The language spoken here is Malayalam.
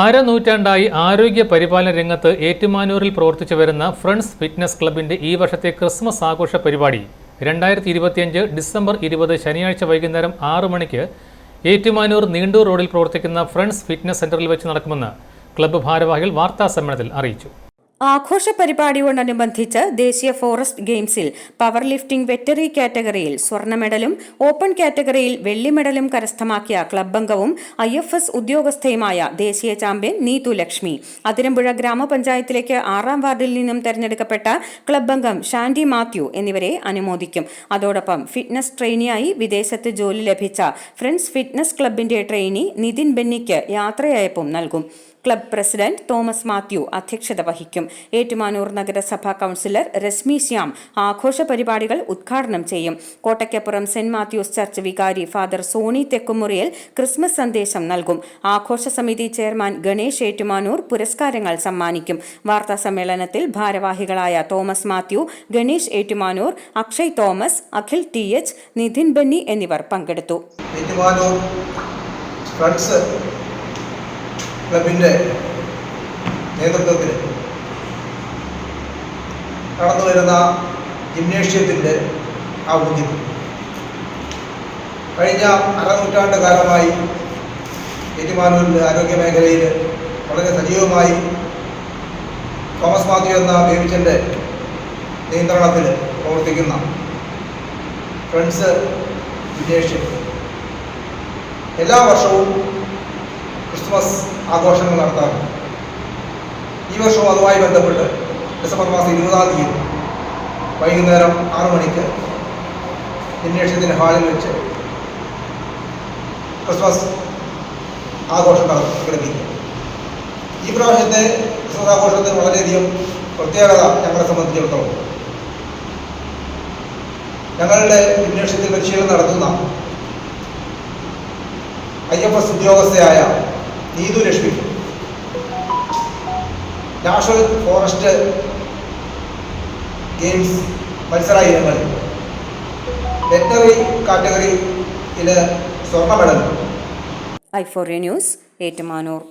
അരനൂറ്റാണ്ടായി ആരോഗ്യ പരിപാലന രംഗത്ത് ഏറ്റുമാനൂരിൽ പ്രവർത്തിച്ചു വരുന്ന ഫ്രണ്ട്സ് ഫിറ്റ്നസ് ക്ലബിന്റെ ഈ വർഷത്തെ ക്രിസ്മസ് ആഘോഷ പരിപാടി രണ്ടായിരത്തി ഇരുപത്തിയഞ്ച് ഡിസംബർ ഇരുപത് ശനിയാഴ്ച വൈകുന്നേരം ആറു മണിക്ക് ഏറ്റുമാനൂർ നീണ്ടൂർ റോഡിൽ പ്രവർത്തിക്കുന്ന ഫ്രണ്ട്സ് ഫിറ്റ്നസ് സെന്ററിൽ വെച്ച് നടക്കുമെന്ന് ക്ലബ്ബ് ഭാരവാഹികൾ വാർത്താ സമ്മേളനത്തിൽ അറിയിച്ചു ആഘോഷ പരിപാടിയോടനുബന്ധിച്ച് ദേശീയ ഫോറസ്റ്റ് ഗെയിംസിൽ പവർ ലിഫ്റ്റിംഗ് വെറ്ററി കാറ്റഗറിയിൽ സ്വർണ മെഡലും ഓപ്പൺ കാറ്റഗറിയിൽ വെള്ളി മെഡലും കരസ്ഥമാക്കിയ ക്ലബ് അംഗവും ഐ എഫ് എസ് ഉദ്യോഗസ്ഥയുമായ ദേശീയ ചാമ്പ്യൻ നീതു ലക്ഷ്മി. അതിരമ്പുഴ ഗ്രാമപഞ്ചായത്തിലേക്ക് ആറാം വാർഡിൽ നിന്നും തെരഞ്ഞെടുക്കപ്പെട്ട ക്ലബ്ബംഗം ഷാൻഡി മാത്യു എന്നിവരെ അനുമോദിക്കും. അതോടൊപ്പം ഫിറ്റ്നസ് ട്രെയിനിയായി വിദേശത്ത് ജോലി ലഭിച്ച ഫ്രണ്ട്സ് ഫിറ്റ്നസ് ക്ലബിന്റെ ട്രെയിനി നിതിൻ ബെന്നിക്ക് യാത്രയയപ്പും നൽകും. ക്ലബ് പ്രസിഡന്റ് തോമസ് മാത്യു അധ്യക്ഷത വഹിക്കും. ഏറ്റുമാനൂർ നഗരസഭാ കൗൺസിലർ രശ്മി ശ്യാം ആഘോഷ പരിപാടികൾ ഉദ്ഘാടനം ചെയ്യും. കോട്ടയ്ക്കപ്പുറം സെന്റ് മാത്യൂസ് ചർച്ച് വികാരി ഫാദർ സോണി തെക്കുമുറിയിൽ ക്രിസ്മസ് സന്ദേശം നൽകും. ആഘോഷ സമിതി ചെയർമാൻ ഗണേഷ് ഏറ്റുമാനൂർ പുരസ്കാരങ്ങൾ സമ്മാനിക്കും. വാർത്താ സമ്മേളനത്തിൽ ഭാരവാഹികളായ Thomas Mathew Ganesh Ettumanoor Akshay Thomas Akhil T H Nidhin Benny എന്നിവർ പങ്കെടുത്തു. ക്ലബിന്റെ നേതൃത്വത്തിൽ കടന്നു വരുന്ന ജിംനേഷ്യത്തിന്റെ ആ ആഭിമുഖ്യത്തിൽ കഴിഞ്ഞ അരനൂറ്റാണ്ട് കാലമായി ഏറ്റുമാനൂരിന്റെ ആരോഗ്യ മേഖലയിൽ വളരെ സജീവമായി തോമസ് മാത്യു എന്ന ബേബിച്ചന്റെ നിയന്ത്രണത്തിൽ പ്രവർത്തിക്കുന്ന ഫ്രണ്ട്സ് ജിംനേഷ്യം. എല്ലാ വർഷവും ക്രിസ്മസ് ആഘോഷങ്ങൾ നടത്താറുണ്ട്. ഈ വർഷവും അതുമായി ബന്ധപ്പെട്ട് ഡിസംബർ മാസം ഇരുപതാം തീയതി വൈകുന്നേരം ആറു മണിക്ക് ഇന്ത്യക്ഷത്തിന്റെ ഹാളിൽ വെച്ച് ക്രിസ്മസ് ആഘോഷം നട- സംഘടിപ്പിക്കും. ഈ പ്രാവശ്യത്തെ ക്രിസ്മസ് ആഘോഷത്തിന് വളരെയധികം പ്രത്യേകത ഞങ്ങളെ സംബന്ധിച്ചിടത്തോളം. ഞങ്ങളുടെ ഇന്ത്യക്ഷത്തിൽ പരിശീലനം നടത്തുന്ന I F S ഉദ്യോഗസ്ഥയായ Neethu Lakshmi national forest games മത്സര ഇനങ്ങളിൽ വെറ്ററി കാറ്റഗറിയിൽ സ്വർണ medal I four news Ettumanoor.